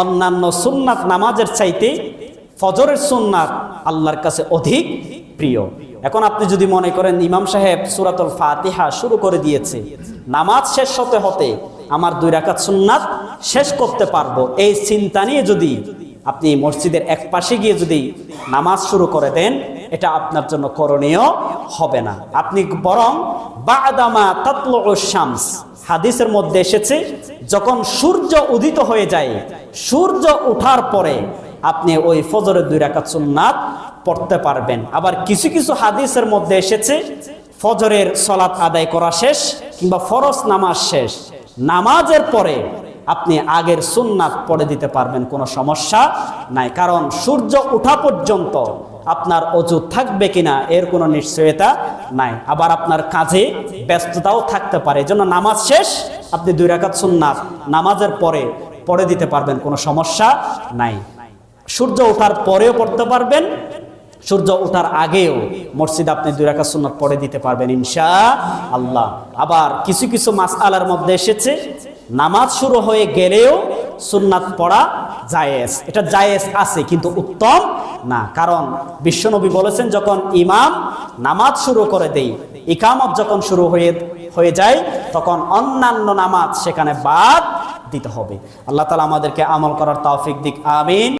অন্যান্য সুন্নাত নামাজের চাইতে ফজরের সুন্নাত আল্লাহর কাছে অধিক প্রিয়। এখন আপনি যদি মনে করেন ইমাম সাহেব সুরাতুল ফাতিহা শুরু করে দিয়েছে, নামাজ শেষ হতে হতে আমার দুই রাকাত সুন্নাত শেষ করতে পারব। এই চিন্তা নিয়ে যদি আপনি মসজিদের এক পাশে গিয়ে যদি নামাজ শুরু করে দেন, এটা আপনার জন্য করণীয় হবে না। আপনি বরং বাদামা তাতলু শামস হাদিসের মধ্যে এসেছে, যখন সূর্য উদিত হয়ে যায়, সূর্য ওঠার পরে আপনি ওই ফজরের দুই রাকাত সুন্নাত পড়তে পারবেন। আবার কিছু কিছু হাদিসের মধ্যে এসেছে, ফজরের সলাত আদায় করা শেষ কিংবা ফরজ নামাজ শেষ। নামাজের পরে আপনি আগের সুন্নাত পড়ে দিতে পারবেন, কোনো সমস্যা নাই। কারণ সূর্য ওঠা পর্যন্ত আপনার অজু থাকবে কিনা এর কোনো নিশ্চয়তা নাই। আবার আপনার কাজে ব্যস্ততাও থাকতে পারে। এজন্য নামাজ শেষ, আপনি দুই রাকাত সুন্নাত নামাজের পরে পড়ে দিতে পারবেন, কোনো সমস্যা নাই। সূর্য ওঠার পরেও পড়তে পারবেন, সূর্য ওঠার আগেও মসজিদ আপনি দুই রাকাত সুন্নাত পড়ে দিতে পারবেন ইনশা আল্লাহ আবার কিছু কিছু মাস আলার মধ্যে এসেছে, নামাজ শুরু হয়ে গেলেও সুন্নাত পড়া জায়েজ। এটা জায়েজ আছে, কিন্তু উত্তম না। কারণ বিশ্বনবী বলেছেন, যখন ইমাম নামাজ শুরু করে দেই, ইকামত যখন শুরু হয়ে হয়ে যায়, তখন অন্যান্য নামাজ সেখানে বাদ দিতে হবে। আল্লাহ তালা আমাদেরকে আমল করার তৌফিক দিক। আমিন।